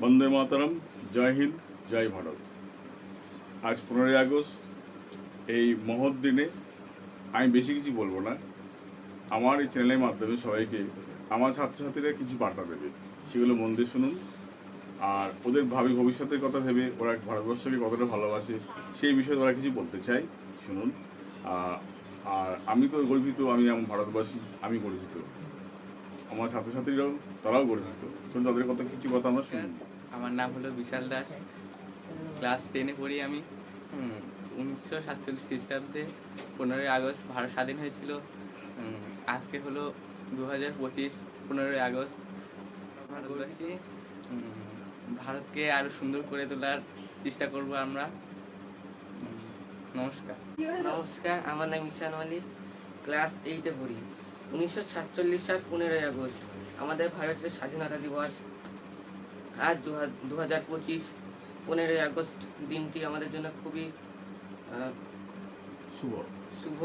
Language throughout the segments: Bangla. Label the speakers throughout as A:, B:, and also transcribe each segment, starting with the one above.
A: বন্দে মাতারাম, জয় হিন্দ, জয় ভারত। আজ পনেরোই আগস্ট, এই মহৎ দিনে আমি বেশি কিছু বলব না। আমার এই চ্যানেলের মাধ্যমে সবাইকে, আমার ছাত্রছাত্রীরা কিছু বার্তা দেবে। সেগুলো মন দিয়ে শুনুন। আর ওদের ভাবি ভবিষ্যতের কথা ভেবে, ওরা ভারতবর্ষকে কতটা ভালোবাসে, সেই বিষয়ে ওরা কিছু বলতে চাই শুনুন। আর আমি তো গর্বিত, আমি যেমন ভারতবাসী, আমি গর্বিত। আমার ছাত্রছাত্রীরাও তারাও গর্বিত শুনুন তাদের কথা কিছু কথা আমরা শুনুন।
B: আমার নাম হলো বিশাল দাস। ক্লাস টেনে পড়ি আমি। উনিশশো সাতচল্লিশ খ্রিস্টাব্দে পনেরোই আগস্ট ভারত স্বাধীন হয়েছিল। আজকে হলো দু হাজার পঁচিশ পনেরোই আগস্ট। ভারতবাসী ভারতকে আরও সুন্দর করে তোলার চেষ্টা করব আমরা। নমস্কার।
C: নমস্কার আমার নাম ঈশান মালিক। ক্লাস এইটে পড়ি। উনিশশো সাতচল্লিশ সাল পনেরোই আগস্ট আমাদের ভারতের স্বাধীনতা দিবস। আজ দু হাজার পঁচিশ পনেরোই আগস্ট দিনটি আমাদের জন্য খুবই
A: শুভ।
C: শুভ।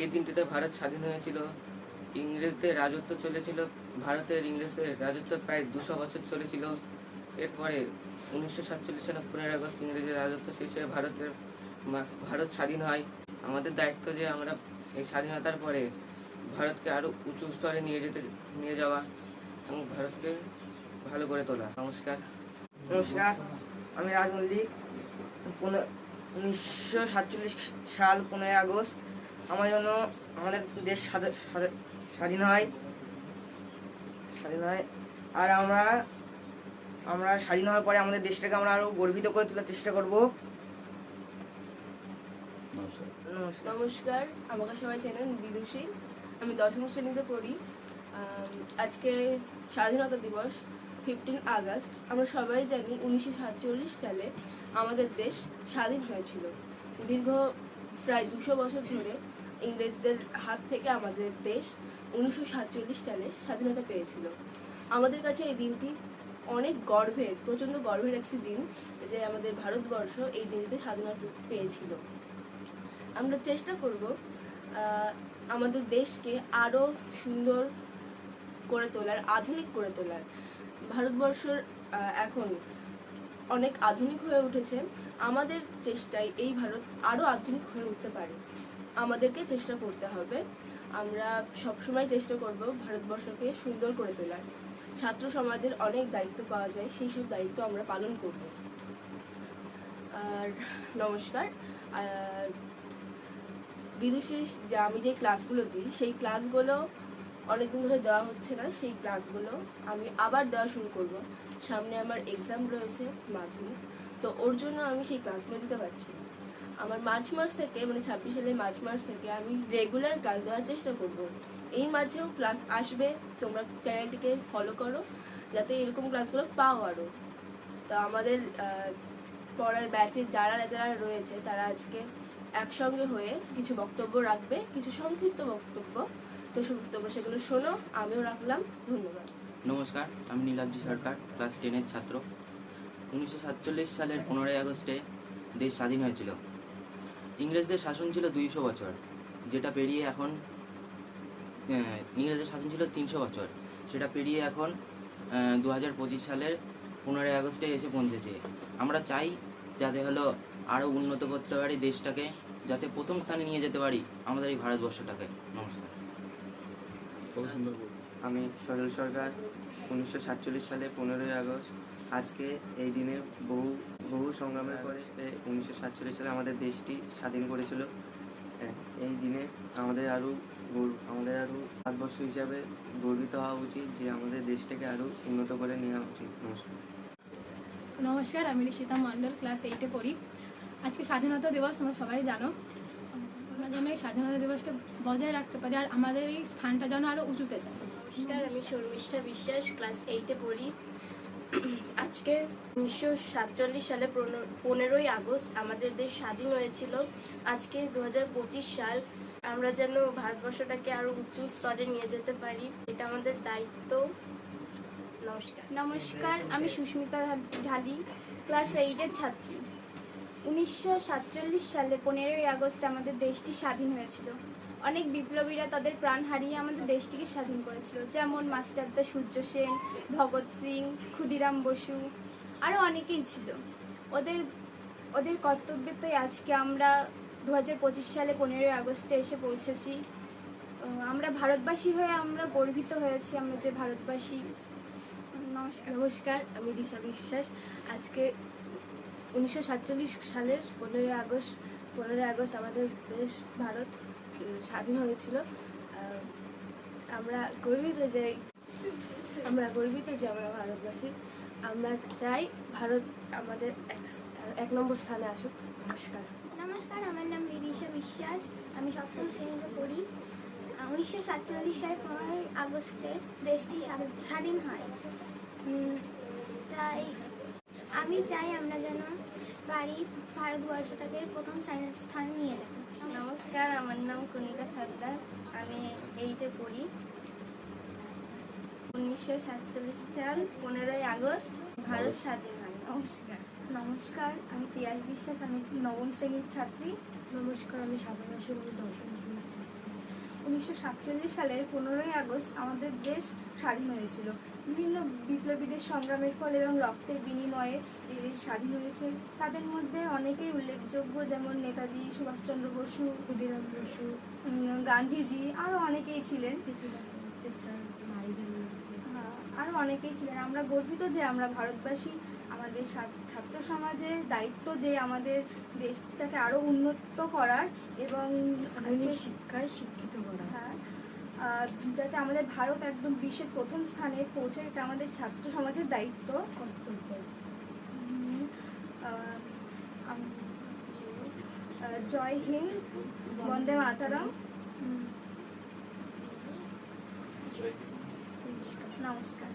C: এই দিনটিতে ভারত স্বাধীন হয়েছিল। ইংরেজদের রাজত্ব চলেছিল। ভারতের ইংরেজদের রাজত্ব প্রায় দুশো বছর চলেছিল। এরপরে উনিশশো সাতচল্লিশ সালে পনেরোই আগস্ট ইংরেজের রাজত্ব শেষে ভারতের ভারত স্বাধীন হয়। আমাদের দায়িত্ব যে আমরা এই স্বাধীনতার পরে ভারতকে আরও উঁচু স্তরে নিয়ে যেতে নিয়ে যাওয়া এবং ভারতকে ভালো করে তোলা। নমস্কার।
D: নমস্কার আমি রাজ মল্লিক পনেরো উনিশশো সাতচল্লিশ সাল পনেরোই আগস্ট। আমার জন্য আমাদের দেশ স্বাধ- স্বাধ- স্বাধীন হয়। স্বাধীন হয়। আর আমরা আমরা স্বাধীন হওয়ার পরে আমাদের দেশটাকে আমরা আরও গর্বিত করে তোলার চেষ্টা করব।
A: নমস্কার।
D: নমস্কার।
E: নমস্কার। আমাকে সবাই চেনেন বিদুষী। আমি দশম শ্রেণীতে পড়ি। আজকে স্বাধীনতা দিবস ফিফটিন আগস্ট। আমরা সবাই জানি উনিশশো সাতচল্লিশ সালে আমাদের দেশ স্বাধীন হয়েছিল। দীর্ঘ প্রায় দুশো বছর ধরে ইংরেজদের হাত থেকে আমাদের দেশ উনিশশো সাতচল্লিশ সালে স্বাধীনতা পেয়েছিল। আমাদের কাছে এই দিনটি অনেক গর্বের, প্রচণ্ড গর্বের একটি দিন যে আমাদের ভারতবর্ষ এই দিনটিতে স্বাধীনতা পেয়েছিল। আমরা চেষ্টা করব আমাদের দেশকে আরও সুন্দর করে তোলার, আধুনিক করে তোলার। ভারতবর্ষর এখন অনেক আধুনিক হয়ে উঠেছে। আমাদের চেষ্টায় এই ভারত আরও আধুনিক হয়ে উঠতে পারে। আমাদেরকে চেষ্টা করতে হবে। আমরা সবসময় চেষ্টা করব ভারতবর্ষকে সুন্দর করে তোলার। ছাত্র সমাজের অনেক দায়িত্ব পাওয়া যায়, সেই সব দায়িত্ব আমরা পালন করব। আর নমস্কার। বিদেশে যে আমি যে ক্লাসগুলো দিই, সেই ক্লাসগুলো অনেকদিন ধরে দেওয়া হচ্ছে না, সেই ক্লাসগুলো আমি আবার দেওয়া শুরু করব। সামনে আমার এক্সাম রয়েছে মাধ্যমিক, তো ওর জন্য আমি সেই ক্লাসগুলো দিতে পারছি আমার মার্চ মাস থেকে মানে ছাব্বিশ সালের মার্চ মাস থেকে আমি রেগুলার ক্লাস দেওয়ার চেষ্টা করব। এই মাঝেও ক্লাস আসবে, তোমরা চ্যানেলটিকে ফলো করো, যাতে এরকম ক্লাসগুলো পাও আরও তো আমাদের পড়ার ব্যাচে যারা যারা রয়েছে, তারা আজকে একসঙ্গে হয়ে কিছু বক্তব্য রাখবে, কিছু সংক্ষিপ্ত বক্তব্য। তো তোমরা সেগুলো শোনো, আমিও রাখলাম, ধন্যবাদ।
F: নমস্কার, আমি নীলাদ্রি সরকার, ক্লাস টেনের ছাত্র। উনিশশো সাতচল্লিশ সালের পনেরোই আগস্টে দেশ স্বাধীন হয়েছিল। ইংরেজদের শাসন ছিল দুইশো বছর, যেটা পেরিয়ে এখন ইংরেজদের শাসন ছিল তিনশো বছর, সেটা পেরিয়ে এখন দু হাজার পঁচিশ সালের পনেরোই আগস্টে এসে পৌঁছেছে। আমরা চাই যাতে হলো আরও উন্নত করতে পারি দেশটাকে যাতে প্রথম স্থানে নিয়ে যেতে পারি আমাদের এই ভারতবর্ষটাকে। নমস্কার।
G: আমি সজল সরকার উনিশশো সাতচল্লিশ সালে পনেরোই আগস্ট। আজকে এই দিনে বহু বহু সংগ্রামের পরে উনিশশো সাতচল্লিশ সালে আমাদের দেশটি স্বাধীন করেছিল। হ্যাঁ, এই দিনে আমাদের আরও গৌর- আমাদের আরও ভারতবর্ষ হিসাবে গর্বিত হওয়া উচিত যে আমাদের দেশটাকে আরও উন্নত করে নেওয়া উচিত। নমস্কার।
H: নমস্কার আমি ঋষিতা মণ্ডল ক্লাস এইটে পড়ি। আজকে স্বাধীনতা দিবস তোমরা সবাই জানো। আমরা যেন এই স্বাধীনতা দিবসটা বজায় রাখতে পারি আর আমাদের এই স্থানটা যেন আরও উঁচুতে যায়।
I: নমস্কার আমি শর্মিষ্ঠা বিশ্বাস ক্লাস এইটে পড়ি। আজকে উনিশশো সাতচল্লিশ সালে পনেরো- পনেরোই আগস্ট আমাদের দেশ স্বাধীন হয়েছিল। আজকে দু পঁচিশ সাল আমরা যেন ভারতবর্ষটাকে আরও উঁচু স্তরে নিয়ে যেতে পারি এটা আমাদের দায়িত্ব। নমস্কার।
J: নমস্কার আমি সুস্মিতা ঢালি ক্লাস এইটের ছাত্রী। উনিশশো সাতচল্লিশ সালে পনেরোই আগস্ট আমাদের দেশটি স্বাধীন হয়েছিল। অনেক বিপ্লবীরা তাদের প্রাণ হারিয়ে আমাদের দেশটিকে স্বাধীন করেছিল। যেমন মাস্টারদা সূর্য সেন, ভগৎ সিং, ক্ষুদিরাম বসু, আরও অনেকেই ছিল। ওদের ওদের কর্তব্যতেই আজকে আমরা দু হাজার পঁচিশ সালে পনেরোই আগস্টে এসে পৌঁছেছি। আমরা ভারতবাসী হয়ে আমরা গর্বিত হয়েছি আমরা যে ভারতবাসী। নমস্কার
K: নমস্কার, আমি দিশা বিশ্বাস। আজকে উনিশশো সাতচল্লিশ সালের পনেরোই আগস্ট পনেরোই আগস্ট আমাদের দেশ ভারত স্বাধীন হয়েছিল। আমরা গর্বিত যে, আমরা গর্বিত যে আমরা ভারতবাসী। আমরা চাই ভারত আমাদের এক- নম্বর স্থানে আসুক। নমস্কার।
J: নমস্কার, আমার নাম বিদিশা বিশ্বাস। আমি সপ্তম শ্রেণীতে পড়ি। উনিশশো সাতচল্লিশ সালে পনেরোই আগস্টে দেশটি স্বাধীন হয়। তাই আমি চাই আমরা যেন বাড়ি ভারতবর্ষটাকে প্রথম স্থানে- স্থানে নিয়ে যাই।
I: নমস্কার আমার নাম কণিকা সর্দার। আমি এইটে পড়ি। উনিশশো সাতচল্লিশ সাল পনেরোই আগস্ট ভারত স্বাধীন হয়। নমস্কার।
J: নমস্কার। আমি তিয়াস বিশ্বাস আমি নবম শ্রেণির ছাত্রী।
K: নমস্কার আমি সাধারণ দর্শন
L: উনিশশো সাতচল্লিশ সালের পনেরোই আগস্ট আমাদের দেশ স্বাধীন হয়েছিল। বিভিন্ন বিপ্লবীদের সংগ্রামের ফলে এবং রক্তের বিনিময়ে স্বাধীন হয়েছে। তাদের মধ্যে অনেকেই উল্লেখযোগ্য যেমন নেতাজি সুভাষচন্দ্র বসু ক্ষুদিরাম বসু গান্ধীজি আরও অনেকেই ছিলেন। হ্যাঁ, আরও অনেকেই ছিলেন। আমরা গর্বিত যে আমরা ভারতবাসী। আমাদের ছাত্র সমাজের দায়িত্ব যে আমাদের দেশটাকে আরও উন্নত করার এবং
K: শিক্ষায় শিক্ষিত করা
L: হ্যাঁ যাতে আমাদের ভারত একদম বিশ্বের প্রথম স্থানে পৌঁছে এটা আমাদের ছাত্র সমাজের দায়িত্ব।
K: কর্তব্য।
L: জয় হিন্দ বন্দে মাতারাম। নমস্কার।